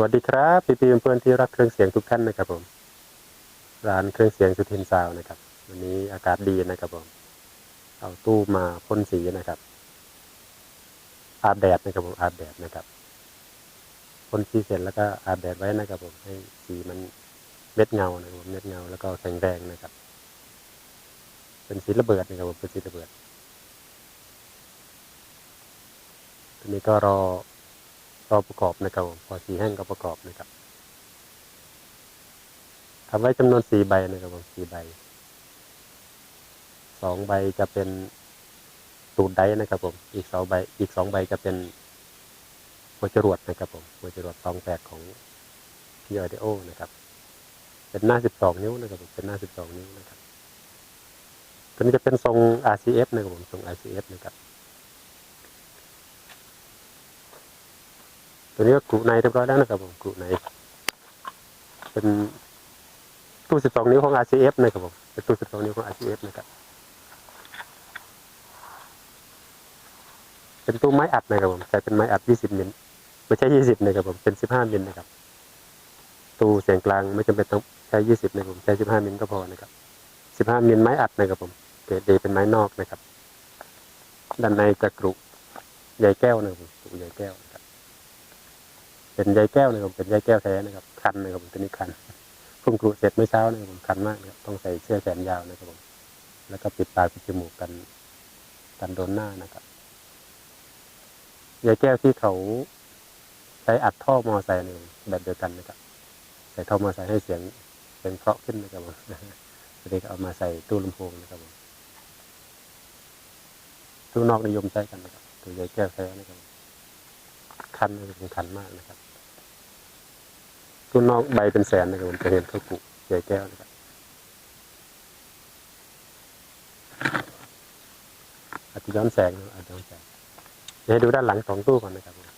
วัสดีครับพี่พี่เพื่อนที่รักเครื่องเสียงทุกท่านนะครับผม ร้านเครื่องเสียงสุทินซาวน์นะครับ วันนี้อากาศดีนะครับผม เอาตู้มาพ่นสีนะครับ อาบแดดนะครับผมอาบแดดนะครับพ่นสีเสร็จแล้วก็อาบแดดไว้นะครับผมให้สีมันเม็ดเงานะครับผมเม็ดเงาแล้วก็แข็งแรงนะครับ เป็นสีระเบิดนะครับผมเป็นสีระเบิดทีนี้ก็รอ รอประกอบนะครับผมพอสีแห้งก็ประกอบนะครับทำไว้จำนวนสี่ใบนะครับผมสี่ใบสองใบจะเป็นตูดไดนะครับผม อีกสองใบ อีกสองใบจะเป็นหัวจรวดนะครับผมหัวจรวดสองแปดของพีออเดโอนะครับ เป็นหน้าสิบสองนิ้วนะครับผมเป็นหน้าสิบสองนิ้วนะครับตัวนี้จะเป็นทรง RCF นะครับผมทรง RCF นะครับ ตัวนี้ก็กรุในเรียบร้อยแล้วนะครับผมกรุในเป็นตู้12นิ้วของ RCF นะครับผมเป็นตู้12นิ้วของ RCF นะครับเป็นตู้ไม้อัดนะครับผมใช้เป็นไม้อัด20มิลไม่ใช่20นะครับผมเป็น15มิลนะครับตู้เสียงกลางไม่จำเป็นต้องใช้20นะครับผมใช้15มิลก็พอนะครับ15มิลไม้อัดนะครับผมเกรดเดเป็นไม้นอกนะครับ ด้านในจะกรุใยแก้วนะครับผมกรุใยแก้ว เป็นใยแก้วนะครับเป็นใยแก้วแท้นะครับคันนะครับผมตัวนี้คันพิ่งกรุเสร็จเมื่อเช้านะครับผมคันมากนะครับต้องใส่เสื้อแขนยาวนะครับผมแล้วก็ปิดปากปิดจมูกกันกันโดนหน้านะครับใยแก้วที่เขาใช้อัดท่อมอไซค์นี่แบบเดียวกันนะครับใส่ท่อมอไซค์ให้เสียงเสียงเพราะขึ้นนะครับผมทีนี้ก็เอามาใส่ตู้ลำโพงนะครับผมตู้นอกนิยมใช้กันนะครับ ตัวใยแก้วแท้นะครับคันนะครับผมคันมากนะครับ ต้นอกใบเป็นแสนนะครับผมจะเห็นข้าวกุใหญ่แก้วนะครับอาจจะย้อนแสงนะครับอาจจะย้อนแสงเดี๋ยวให้ดูด้านหลังสองตู้ก่อนนะครับผม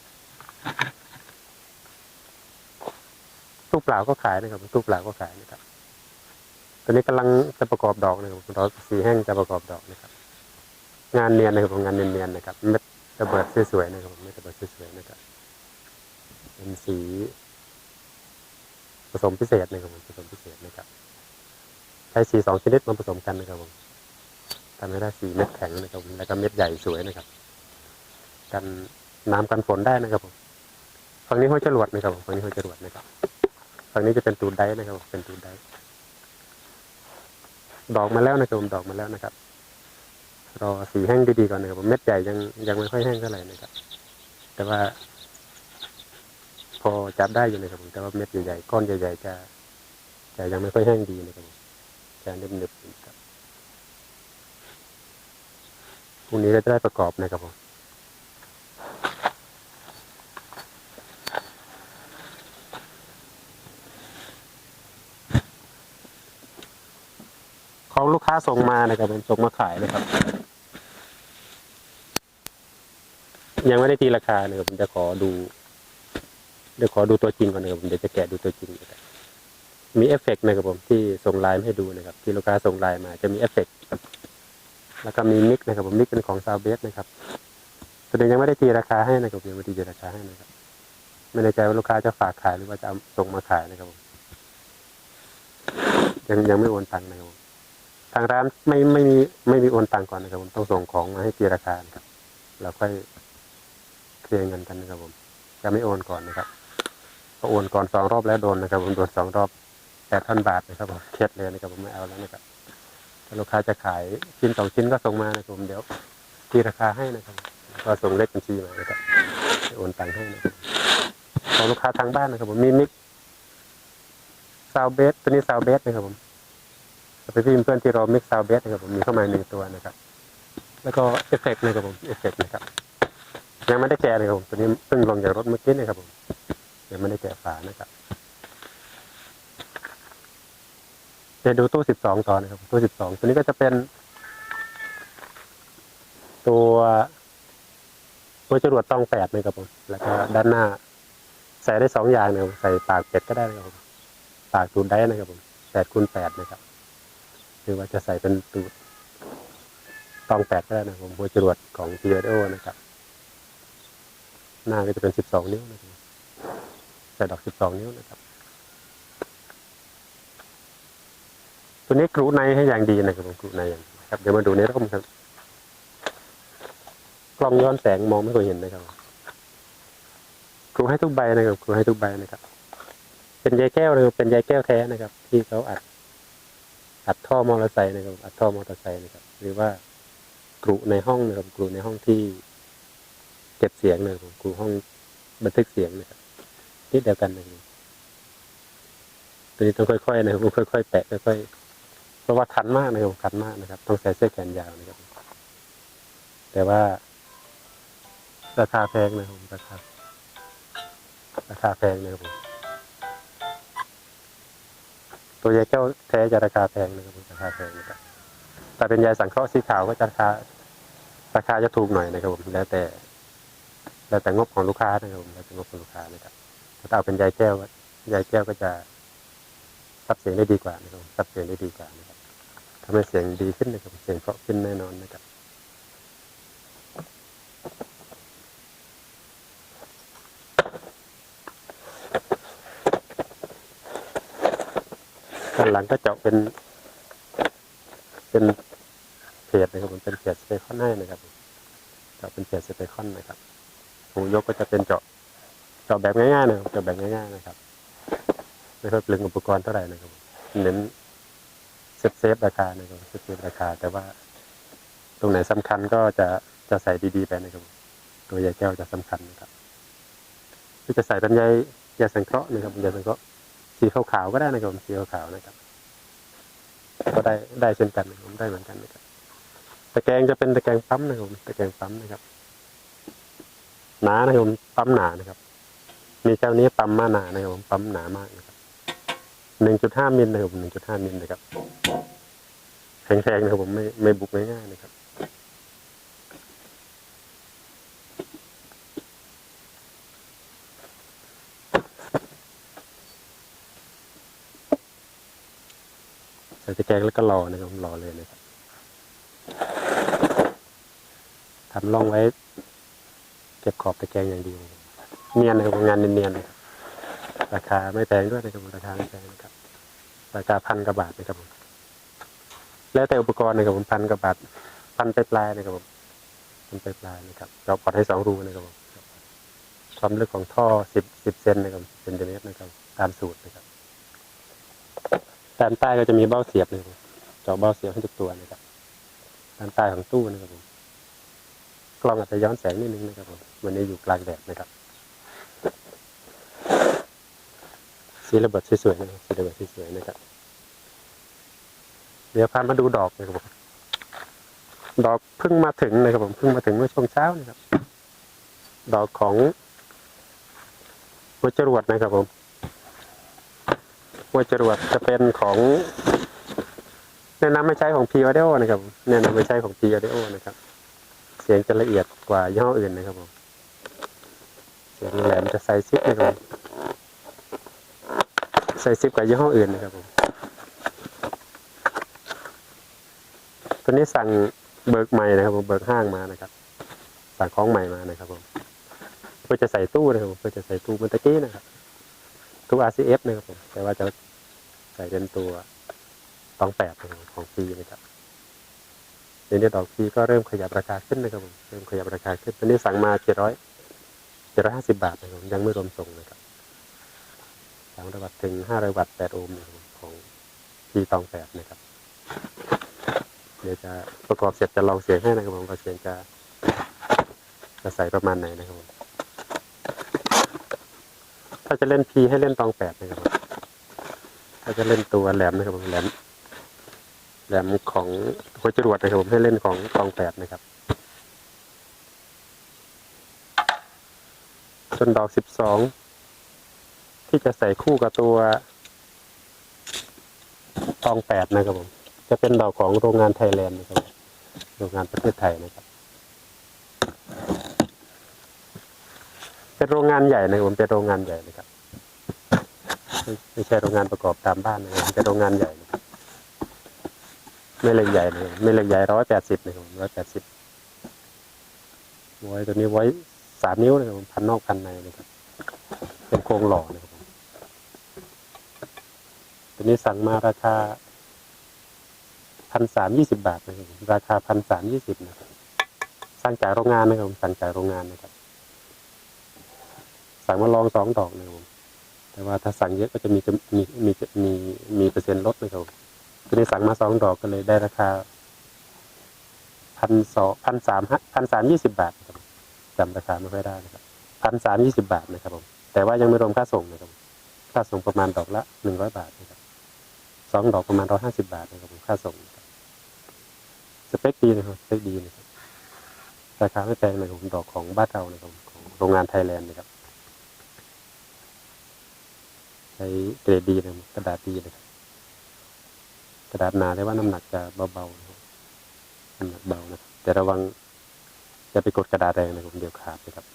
ตู้เปล่าก็ขายนะครับตู้เปล่าก็ขายนะครับตอนนี้กำลังจะประกอบดอกนะครับรอกสีแห้งจะประกอบดอกนะครับ งานเนียนนะครับผมงานเนียนๆนะครับเม็ดระเบิดสวยๆนะครับเม็ดระเบิดสวยๆนะครับเป็นสี ผสมพิเศษนะครับผมผสมพิเศษนะครับใช้สีสองชนิดมาผสมกันนะครับผมทำให้ได้สีเม็ดแข็งนะครับแล้วก็เม็ดใหญ่สวยนะครับ กันน้ำกันฝนได้นะครับผมฝั่งนี้ห้อยจรวดนะครับผมฝั่งนี้ห้อยจรวดนะครับฝั่งนี้จะเป็นตูดได้นะครับผมเป็นตูดได้ดอกมาแล้วนะครับผมดอกมาแล้วนะครับ รอสีแห้งดีๆก่อนนะครับผมเม็ดใหญ่ยังยังไม่ค่อยแห้งเท่าไหร่นะครับ แต่ว่า พอจับได้อยู่นะครับผมแต่ว่าเม็ดใหญ่ๆก้อนใหญ่ๆจะจะยังไม่ค่อยแห้งดีนะครับผมจะเนึบๆครับพรุ่งนี้ก็จะได้ประกอบนะครับผมของลูกค้าส่งมานะครับผมส่งมาขายนะครับ ยังไม่ได้ตีราคานะครับผมจะขอดู เดี๋ยวขอดูตัวจริงก่อนนะครับผมเดี๋ยวจะแกะดูตัวจริงนะครับมีเอฟเฟกต์นะครับผมที่ส่งไลน์ให้ดูนะครับ ที่ลูกค้าส่งไลน์มาจะมีเอฟเฟกต์แล้วก็มีมิกนะครับผมมิกเป็นของซาวเบสนะครับตัวนี้ยังไม่ได้ตีราคาให้นะครับยังไม่ได้ตีราคาให้นะครับไม่แน่ใจว่าลูกค้าจะฝากขายหรือว่าจะส่งมาขายนะครับผมยังยังไม่โอนตังค์นะครับผมทางร้านไม่ไม่มีไม่มีโอนตังค์ก่อนนะครับผมต้องส่งของมาให้ตีราคานะครับแล้วค่อยเคลียร์เงินกันนะครับผมจะไม่โอนก่อนนะครับ โอนก่อนสองรอบแล้วโดนนะครับผมโดนสองรอบแปดพันบาทนะครับผมเครียดเลยนะครับผมไม่เอาแล้วนะครับถ้าลูกค้าจะขายชิ้นสองชิ้นก็ส่งมานะครับผมเดี๋ยวตีราคาให้นะครับแล้วก็ส่งเลขบัญชีมานะครับจะโอนตังค์ให้นะครับของลูกค้าทางบ้านนะครับผมมีมิกซาวเบสตัวนี้ซาวเบสนะครับผมไปพี่เพื่อนที่เรอมิกซาวเบสนะครับผมมีเข้ามาหนึ่งตัวนะครับ แล้วก็เอฟเฟกต์นะครับผมเอฟเฟกต์นะครับยังไม่ได้แกะเลยครับผมตัวนี้เพิ่งลงจากรถเมื่อกี้นะครับผม ยังไม่ได้แกะฝานะครับเดี๋ยวดูตู้สิบสองต่อนะครับ ตู้สิบสองตัวนี้ก็จะเป็น ตัวตัวจรวดตองแปดนะครับผมแล้วก็ด้านหน้า ใส่ได้สองอย่างนะครับใส่ปากเป็ดก็ได้นะครับผมปากตูดได้นะครับผมแปดคูณแปดนะครับหรือว่าจะใส่เป็นตูดตองแปดก็ได้นะครับผมหัวจรวดของ p ีโอนะครับ หน้าก็จะเป็นสิบสองนิ้วนะครับ ส่ดอกสิบสองนิ้วนะครับ ตัวนี้กรูในให้อย่างดีนะครับผมกรูในอย่างครับเดี๋ยวมาดูในร่มครับ กล้องย้อนแสงมองไม่ค่อยเห็นนะครับกรูให้ทุกใบนะครับกรูให้ทุกใบนะครับ เป็นใยแก้วเลยเป็นใยแก้วแท้นะครับ ที่เขาอัด อัดท่อมอเตอร์ไซค์นะครับ อัดท่อมอเตอร์ไซค์นะครับ หรือว่ากรุในห้องนะครับกรุในห้องที่เก็บเสียงนะครับกรุห้องบันทึกเสียงนะครับ นี่เดียวกันนะครับตัวนี้ต้องค่อยๆนะครับค่อยๆแปะค่อยๆเพราะว่าคันมากนะครับคันมากนะครับ ต้องใส่เสื้อแขนยาวนะครับ แต่ว่า ราคาแพงนะครับราคาราคาแพงนะครับตัวยาแก้วแท้จะราคาแพงนะครับราคาแพงนะครับแต่เป็นยาสังเคราะห์สีขาวก็จะราคาราคาจะถูกหน่อยนะครับผมแล้วแต่ แล้วแต่งบของลูกค้านะครับผมแล้วแต่งบของลูกค้านะครับ ถ้าเอาเป็นยาแก้วยาแก้วก็จะซับเสียงได้ดีกว่านะครับซับเสียงได้ดีกว่านะครับทำให้เสียงดีขึ้นนะครับเสียงเพราะขึ้นแน่นอนนะครับด้านหลังก็เจาะเป็น เป็นเพจนะครับผมเป็นเพจสเปคอนให้นะครับเจาะเป็นเพจสเปคอนนะครับหูยกก็จะเป็นเจาะ จาะแบบง่ายๆนะครับเจาะแบบง่ายๆนะครับ ไม่ค่อยเปลืองอุปกรณ์เท่าไหร่นะครับเน้นเซฟเซฟราคานะครับเซฟเซฟราคา แต่ว่า ตรงไหนสำคัญก็จะจะใส่ดีๆไปนะครับ ตัวใยแก้วจะสำคัญนะครับที่จะใส่เป็นใยใยสังเคราะห์นะครับใยสังเคราะห์สีขาวๆก็ได้นะครับสีขาวๆนะครับ ก็ได้ได้เช่นกันนะครับผมได้เหมือนกันนะครับตะแกรงจะเป็นตะแกรงปั๊มนะครับตะแกรงปั๊มนะครับหนานะครับปั๊มหนานะครับ มีเจ้านี้ปั๊มมาหนานะครับผมปั๊มหนามากนะครับหนึ่งจุดห้ามิลนะครับหนึ่งจุดห้ามิลนะครับ แข็งๆนะครับผมไม่ไม่บุกง่ายๆนะครับใส่ตะแกรงแล้วก็รอนะครับรอเลยนะครับทำร่องไว้ เก็บขอบตะแกรงอย่างเดีนะครับ เนียนนะครับงานเนียนๆนะครับราคาไม่แพงด้วยนะครับราคาไม่แพงนะครับราคาพันกว่าบาทนะครับผมแล้วแต่อุปกรณ์นะครับผมพันกว่าบาทพันปปลายๆนะครับผมพันปปลายๆนะครับ เราปอดให้สองรูนะครับผมความลึกของท่อสิบสิบเซนนะครับเซนติเมตรนะครับ ตามสูตรนะครับด้านใต้ก็จะมีเบ้าเสียบนะครับเจาะเบ้าเสียบให้ทุกตัวนะครับด้านใต้ของตู้นะครับผมกล้องอาจจะย้อนแสงนิดนึงนะครับผมวันนี้อยู่กลางแดดนะครับ สีระเบิดสวยๆนะครับสีระเบิดสวยๆนะครับ เดี๋ยวพามาดูดอกนะครับผมดอกเพิ่งมาถึงนะครับผมเพิ่งมาถึงเมื่อช่วงเช้านะครับ ดอกของหัวจรวดนะครับผมหัวจรวดจะเป็นของแนะนำไม่ใช้ของ P Audio นะครับแนะนำไม่ใช้ของ P Audio นะครับ เสียงจะละเอียดกว่ายี่ห้ออื่นนะครับผมเสียงแหลมจะใส่ซิปนะครับผม ใส่ซิปกว่ายี่ห้ออื่นนะครับผมตัวนี้สั่งเบิกใหม่นะครับผมเบิกห้างมานะครับ สั่งของใหม่มานะครับผมเพื่อจะใส่ตู้นะครับผมเพื่อจะใส่ตู้เมื่อตะกี้นะครับตู้ RCF นะครับผมแต่ว่าจะใส่เป็นตัวตองแปดนะครับของฟรีนะครับเดี๋ยวนี้ดอกฟรีก็เริ่มขยับราคาขึ้นนะครับผมเริ่มขยับราคาขึ้นตอนนี้สั่งมาเจ็ดร้อยเจ็ดร้อยห้าสิบาทนะครับผมยังไม่รวมส่งนะครับามร้อยวัตต์ถึงห้าร้อยวัตต์แปดโอห์มของฟรีตองแปดนะครับ เดี๋ยวจะประกอบเสร็จจะลองเสียงให้นะครับผมว่าเสียงจะจะใส่ประมาณไหนนะครับผมถ้าจะเล่นพีให้เล่นตองแปดนะครับผมถ้าจะเล่นตัวแหลมนะครับผมแหลมแหลมของหัวจรวดนะครับผมให้เล่นของตองแปดนะครับส่วนดอกสิบสอง ที่จะใส่คู่กับตัวตองแปดนะครับผม จะเป็นดอกของโรงงานไทยแลนด์นะครับ โรงงานประเทศไทยนะครับ เป็นโรงงานใหญ่นะผมเป็นโรงงานใหญ่นะครับ ไม่ใช่โรงงานประกอบตามบ้านนะครับเป็นโรงงานใหญ่นะครับไม่เล็กใหญ่นะครับไม่เล็กใหญ่ร้อยแปดสิบนะครับร้อยแปดสิบไว้ตัวนี้ไว้สามนิ้วนะครับพันนอกพันในนะครับ เป็นโครงหล่อนะครับ ตัวนี้สั่งมาราคาพันสามยี่สิบาทนะครับราคาพันสามยี่สิบนะครับสั่งจากโรงงานนะครับผมสั่งจากโรงงานนะครับ สั่งมาลองสองดอกนะครับผมแต่ว่าถ้าสั่งเยอะก็จะมีมีมีมีมีเปอร์เซ็นต์ลดนะครับผมตัวนี้สั่งมาสองดอกก็เลยได้ราคาพันสองพันสามพันสามยี่สิบาทครับจำราคาไม่ค่อยได้นะครับพันสามยี่สิบาทนะครับผมแต่ว่ายังไม่รวมค่าส่งนะครับค่าส่งประมาณดอกละหนึ่งร้อยบาทนะครับ สองดอกประมาณร้อยห้าสิบาทนะครับผมค่าส่งสเปคดีนะครับสเปคดีนะครับราคาไม่แพงนะครับผมดอกของบ้านเรานะครับของโรงงานไทยแลนด์นะครับใช้เกรดดีนะกระดาษดีนะครับกระดาษหนาแต่ว่าน้ำหนักจะเบาๆนะครับน้ำหนักเบานะครับแต่ระวังจะไปกดกระดาษแรงนะครับเดี๋ยวขาดนะครับ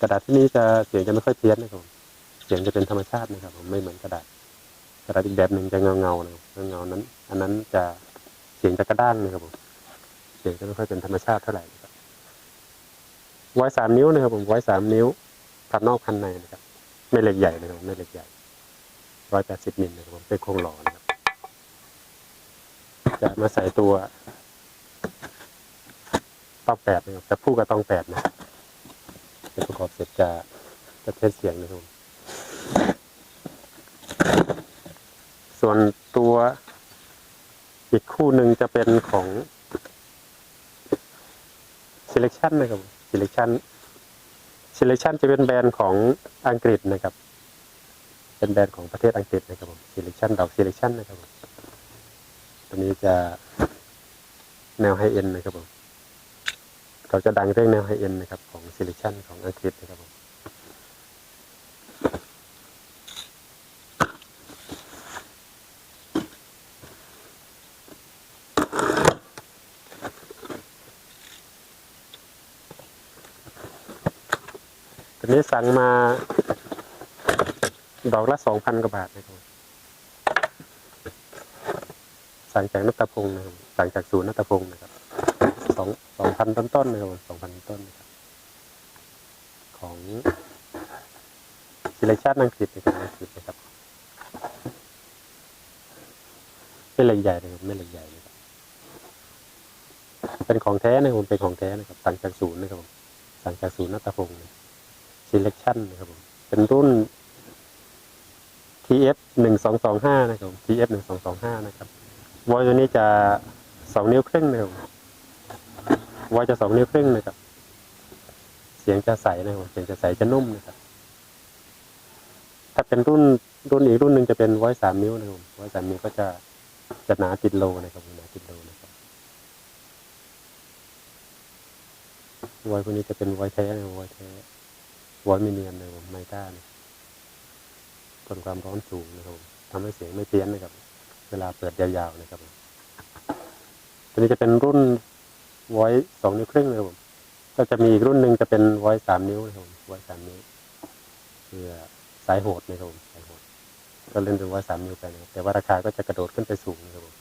กระดาษที่นี้จะเสียงจะไม่ค่อยเพี้ยนนะครับเสียงจะเป็นธรรมชาตินะครับ ผมไม่เหมือนกระดาษ กระดาษอีกแบบหนึ่งจะเงาเงาๆนะครับเงานั้น อันนั้นจะเสียงจะกระด้างนะครับผมเสียงจะไม่ค่อยเป็นธรรมชาติเท่าไหร่ครับไว้สามนิ้วนะครับผมไว้สามนิ้วพันนอกพันในนะครับ ไม่เล็กใหญ่นะครับไม่เล็กใหญ่ร้อยแปดสิบมิลนะครับผมเป็นโครงหล่อนะครับจะมาใส่ตัวต้องแปดนะครับจะพูดกับต้องแปดนะครับเสร็จประกอบเสร็จจะจะเทสเสียงนะครับผม ส่วนตัวอีกคู่หนึ่งจะเป็นของ selection นะครับ selection selection จะเป็นแบรนด์ของอังกฤษนะครับ เป็นแบรนด์ของประเทศอังกฤษนะครับผม selection ดอก selection นะครับผมตัวนี้จะแนวไฮเอ็นนะครับผมเขาจะดังเรื่องแนวไฮเอ็นนะครับ ของ selection ของอังกฤษนะครับผม สั่งมา ดอกละสองพันกว่าบาทนะครับสั่งจากนัตพงศ์นะครับสั่งจากศูนย์นัตพงศ์นะครับสองสองพันต้นต้นนะครับสองพันต้นนะครับของ selection อังกฤษนะครับอังกฤษนะครับไม่เหล็กใหญ่นะครับไม่เหล็กใหญ่นะครับเป็นของแท้นะครับผมเป็นของแท้นะครับสั่งจากศูนย์นะครับสั่งจากศูนย์นัตพงศ์นะ selection นะครับผมเป็นรุ่น TF หนึ่งสองสองห้านะครับ TF หนึ่งสองสองห้านะครับวอลตัวนี้จะสองนิ้วครึ่งนะครับวอลจะสองนิ้วครึ่งนะครับ เสียงจะใสนะครับเสียงจะใสจะนุ่มนะครับ ถ้าเป็นรุ่นรุ่นอีกรุ่นหนึ่งจะเป็นวอยสามนิ้วนะครับวอยสามนิ้วก็จะจะหนาติดโลนะครับหนาติดโลนะครับวอยพวกนี้จะเป็นวอยแท้นะครับวอยแท้ วอลมิเนียมนะครับผมไมก้าเนี่ยทนความร้อนสูงนะครับทำให้เสียงไม่เพี้ยนนะครับ เวลาเปิดยาวๆนะครับตัวนี้จะเป็นรุ่นไว้สองนิ้วครึ่งนะครับผมก็จะมีอีกรุ่นหนึ่งจะเป็นไว้สามนิ้วนะครับผมไว้สามนิ้วเพื่อสายโหดนะครับผมสายโหดก็เล่นเป็นไว้สามนิ้วไปนะแต่ว่าราคาก็จะกระโดดขึ้นไปสูงนะครับผม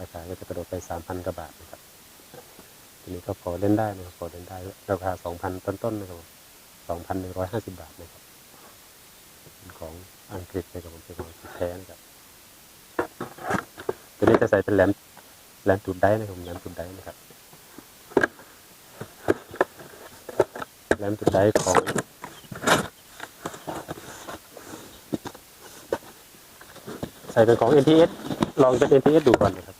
ราคาก็จะกระโดดไปสามพันกว่าบาทนะครับทีนี้ก็พอเล่นได้นะครับพอเล่นได้ราคาสองพันต้นๆนะครับ สองพันหนึ่งร้อยห้าสิบาทนะครับเป็นของอังกฤษนะครับผมเป็นของแท้นะครับตัวนี้จะใส่เป็นแหลมแหลมตูดได้นะครับแหลมตูดได้นะครับแหลมตูดได้ของใส่เป็นของ NTS ลองเป็น NTS ดูก่อนนะครับ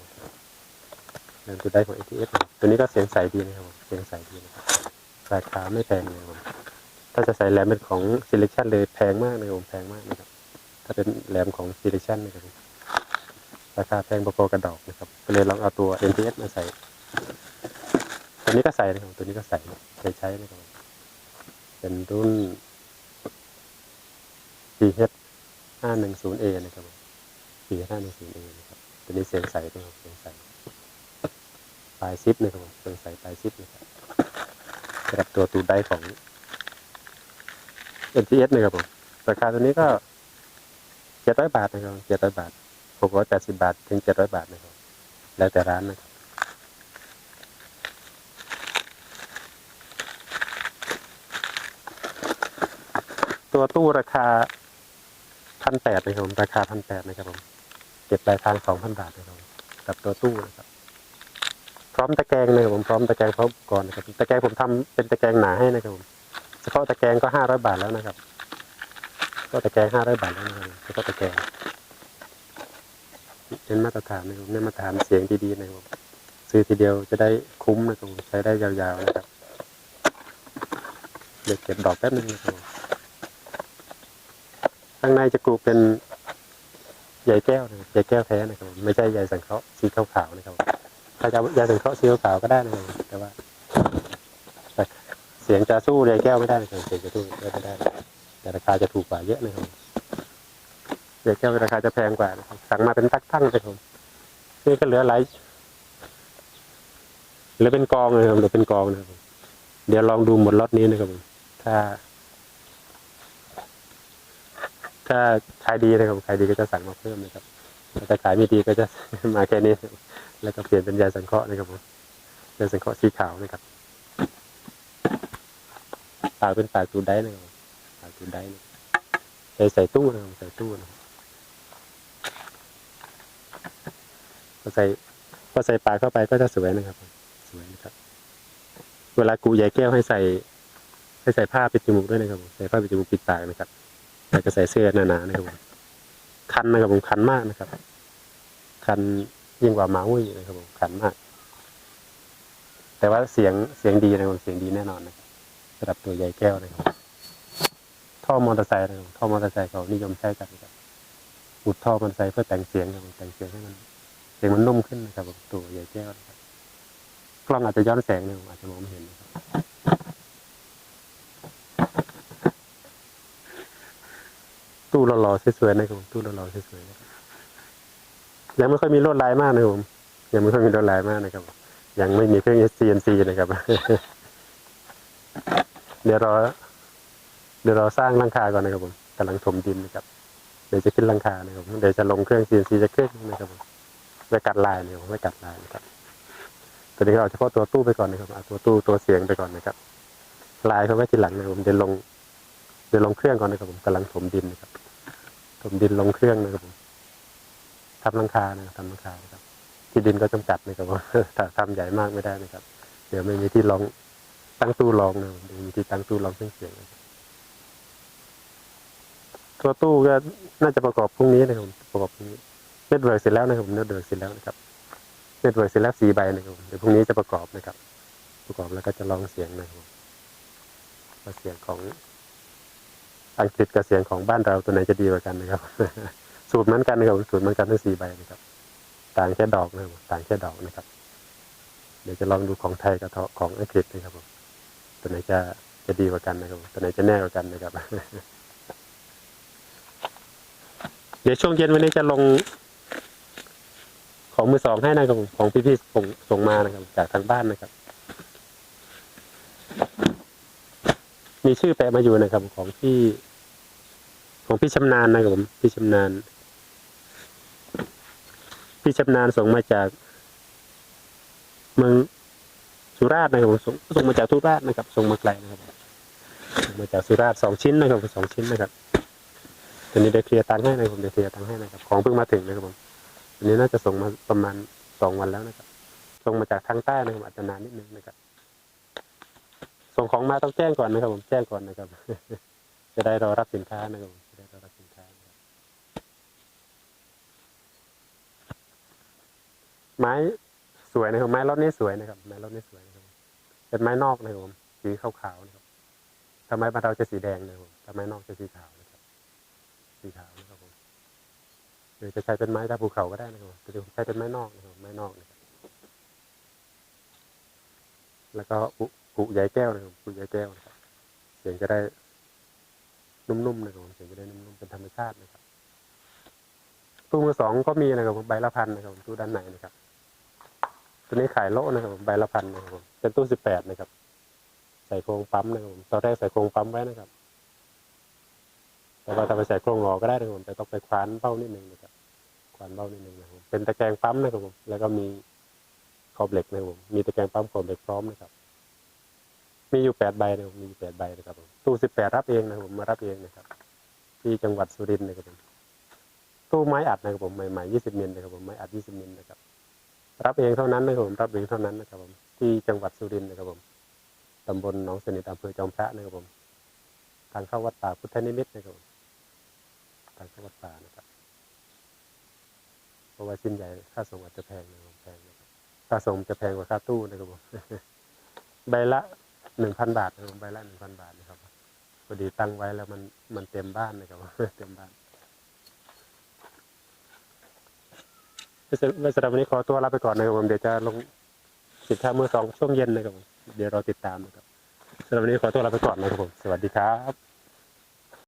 แหลมตูดได้ของ NTS นะครับตัวนี้ก็เสียงใสดีนะครับเสียงใสดีนะครับราคาไม่แพงเลยครับาจะใส่แหลมเป็นของ selection เลยแพงมากนะครับผมแพงมากนะครับ ถ้าเป็นแหลมของ selection นะครับราคาแพงพอๆกับดอกนะครับก็เลยลองเอาตัว NTS มาใส่ ตัวนี้ก็ใส่นะครับตัวนี้ก็ใส่เคยใช้นะครับเป็นรุ่น PH 510A นะครับ PH 510A นะครับตัวนี้เสียงใสนะครับเสียงใสปลายซิปนะครับเสียงใสปลายซิปนะครับสำหรับตัวตูดได้ของ NTS นะครับผมราคาตัวนี้ก็เจ็ดร้อยบาทนะครับเจ็ดร้อยบาทหกร้อยแปดสิบาทถึงเจ็ดร้อยบาทนะครับ แล้วแต่ร้านนะครับตัวตู้ราคาพันแปดนะครับผมราคาพันแปดนะครับผมเก็บปลายทางสองพันบาทนะครับผมกับตัวตู้นะครับ พร้อมตะแกรงนะครับผมพร้อมตะแกรงพร้อมกรณ์นะครับตะแกรงผมทำเป็นตะแกรงหนาให้นะครับผม เฉพาะตะแกรงก็ห้าร้อยบาทแล้วนะครับก็ตะแกรงห้าร้อยบาทแล้วนะครับเฉพาะตะแกรงเป็นมาตรฐานนะครับเป็นมาตรฐานเสียงดีๆนะครับซื้อทีเดียวจะได้คุ้มนะครับใช้ได้ยาวๆนะครับเดี๋ยวเก็บดอกแป๊บนึงนะครับข้างในจะกรูเป็นใยแก้วนะครับใยแก้วแท้นะครับ ไม่ใช่ใยสังเคราะห์สีขาวๆนะครับ ถ้าจะเอาใยสังเคราะห์สีขาวก็ได้นะครับแต่ว่า สียงจะสู้ใยแก้วไม่ได้นะครับเสียงจะสู้ไม่ได้ แต่ราคาจะถูกกว่าเยอะนะครับใยแก้วราคาจะแพงกว่า สั่งมาเป็นตักทั้งเลยครับนี่ก็เหลือหลายเหลือเป็นกองเลยครับเหลือเป็นกองนะครับเดี๋ยวลองดูหมดล็อตนี้นะครับผมถ้า ถ้าขายดีนะครับขายดีก็จะสั่งมาเพิ่มนะครับถ้าขายไม่ดีก็จะมาแค่นี้ แล้วก็เปลี่ยนเป็นยาสังเคราะห์นะครับผมยาสังเคราะห์สีขาวนะครับ ปากเป็นปากตูดได้นะครับปากตูดได้นะใส่ใส่ตู้นะครับใส่ตู้นะครับพอใส่พอใส่ปากเข้าไปก็จะสวยนะครับ สวยนะครับ เวลากูใหญ่แก้วให้ใส่ ให้ใส่ผ้าปิดจมูกด้วยนะครับใส่ผ้าปิดจมูกปิดปากนะครับแล้วก็ใส่เสื้อหนาๆนะครับคันนะครับผมคันมากนะครับ คันยิ่งกว่าหมาหุ้ยนะครับผมคันมาก แต่ว่าเสียงเสียงดีนะครับผมเสียงดีแน่นอนนะ สำหรับตัวใหญ่แก้วนะครับท่อมอเตอร์ไซค์นะครับท่อมอเตอร์ไซค์เขานิยมใช้กันนะครับอุดท่อมอเตอร์ไซค์เพื่อแต่งเสียงครับแต่งเสียงให้มันเสียงมันนุ่มขึ้นนะครับตัวใหญ่แก้วนะครับกล้องอาจจะย้อนแสงนะครับอาจจะมองไม่เห็นนะครับตู้หล่อๆสวยๆนะครับตู้หล่อๆสวยๆนะครับยังไม่ค่อยมีลวดลายมากนะครับยังไม่ค่อยมีลวดลายมากนะครับยังไม่มีเครื่อง CNC นะครับ เดี๋ยวรอเดี๋ยวเรอสร้างลังคาก่อนนะครับผมกำลังถมดินนะครับ เดี๋ยวจะขึ้นลังคานะครับเดี๋ยวจะลงเครื่อง CNC จะขึ้นงนะครับผมไว้กัดลายนะครับไว้กัดลายนะครับตัวนี้เอาเฉพาะตัวตู้ไปก่อนนะครับเอาตัวตู้ตัวเสียงไปก่อนนะครับ ลายเขาไว้ทีหลังนะครับผมเดี๋ยวลงเดี๋ยวลงเครื่องก่อนนะครับผมกำลังถมดินนะครับถมดินลงเครื่องนะครับผมทำลังคานะครับทำลังคานะครับ ที่ดินก็จำกัดนะครับผมถ้าทำใหญ่มากไม่ได้นะครับ เดี๋ยวไม่มีที่รอง ตั้งตู้รองนะครับเดี๋ยวมีที่ตั้งตู้รองเครื่องเสียงนะครับตัวตู้ก็น่าจะประกอบพรุ่งนี้นะครับผมประกอบพรุ่งนี้เน็ตเวิร์กเสร็จแล้วนะครับผมเน็ตเวิร์กเสร็จแล้วนะครับเน็ตเวิร์กเสร็จแล้วสี่ใบนะครับเดี๋ยวพรุ่งนี้จะประกอบนะครับ ประกอบแล้วก็จะลองเสียงนะครับว่าเสียงของอังกฤษกับเสียงของบ้านเราตัวไหนจะดีกว่ากันนะครับ สูตรเหมือนกันนะครับสูตรเหมือนกันทั้งสี่ใบนะครับ ต่างแค่ดอกนะครับต่างแค่ดอกนะครับ เดี๋ยวจะลองดูของไทยกับของอังกฤษนะครับผม ตัวไหนจะจะดีกว่ากันนะครับตัวไหนจะแน่กว่ากันนะครับ เดี๋ยวช่วงเย็นวันนี้จะลง ของมือสองให้นะครับของพี่ๆส่งส่งมานะครับ จากทางบ้านนะครับ มีชื่อแปะมาอยู่นะครับ ของพี่ ของพี่ชำนาญนะครับผมพี่ชำนาญพี่ชำนาญส่งมาจาก เมือง สุราษฎร์นะครับผมส่งส่งมาจากสุราษฎร์นะครับส่งมาไกลนะครับส่งมาจากสุราษฎร์สองชิ้นนะครับสองชิ้นนะครับตอนนี้ได้เคลียร์ตังค์ให้นะครับผมได้เคลียร์ตังค์ให้นะครับของเพิ่งมาถึงนะครับผมอันนี้น่าจะส่งมาประมาณสองวันแล้วนะครับส่งมาจากทางใต้นะครับอาจจะนานนิดนึงนะครับ ส่งของมาต้องแจ้งก่อนนะครับ ผมแจ้งก่อนนะครับ จะได้รอรับสินค้านะครับผมจะได้รอรับสินค้าไม้สวยนะครับไม้รถนี้สวยนะครับไม้รถนี้สวยนะครับ เป็นไม้นอกนะครับผมสีขาวๆนะครับถ้าไม้บ้านเราจะสีแดงนะครับผมถ้าไม้นอกจะสีขาวนะครับ สีขาวนะครับผมหรือจะใช้เป็นไม้ตาภูเขาก็ได้นะครับผมแต่ผมใช้เป็นไม้นอกนะครับไม้นอกนะครับแล้วก็อุกุใยแก้วนะครับกุใยแก้วนะครับเสียงจะได้นุ่มๆนะครับผมเสียงจะได้นุ่มๆเป็นธรรมชาตินะครับตู้มือสองก็มีนะครับผมใบละพันนะครับผมตู้ด้านในนะครับ ตัวนี้ขายโลนะครับผมใบละพันนะครับผมเป็นตู้สิบแปดนะครับ ใส่โครงปั๊มนะครับตอนแรกใส่โครงปั๊มไว้นะครับ แต่ว่าถ้าไปใส่โครงงอก็ได้นะครับแต่ต้องไปคว้านเบ้านิดนึงนะครับคว้านเบ้านิดนึงนะครับเป็นตะแกรงปั๊มนะครับผมแล้วก็มีขอบเหล็กนะครับผมมีตะแกรงปั๊มขอบเหล็กพร้อมนะครับมีอยู่แปดใบนะครับมีอยู่แปดใบนะครับผมตู้สิบแปดรับเองนะครับผมมารับเองนะครับ ที่จังหวัดสุรินทร์นะครับตู้ไม้อัดนะครับผมใหม่ๆยี่สิบมิลนะครับผมไม้อัดยี่สิบมิลนะครับ รับเองเท่านั้นนะครับผมรับเองเท่านั้นนะครับผมที่จังหวัดสุรินทร์นะครับผมตำบลหนองสนิทอำเภอจอมพระนะครับผมทางเข้าวัดป่าพุทธนิมิตนะครับผมทางเข้าวัดป่านะครับเพราะว่าชิ้นใหญ่ค่าส่งอาจจะแพงนะครับแพงนะครับค่าส่งจะแพงกว่าค่าตู้นะครับผมใบละหนึ่งพันบาทนะครับใบละหนึ่งพันบาทนะครับพอดีตั้งไว้แล้วมันมันเต็มบ้านนะครับเต็มบ้าน สำหรับวันนี้ขอตัวลาไปก่อนนะครับผมเดี๋ยวจะลงสินค้ามือสองช่วงเย็นนะครับผมเดี๋ยวเราติดตามนะครับสำหรับวันนี้ขอตัวลาไปก่อนนะครับผมสวัสดีครับ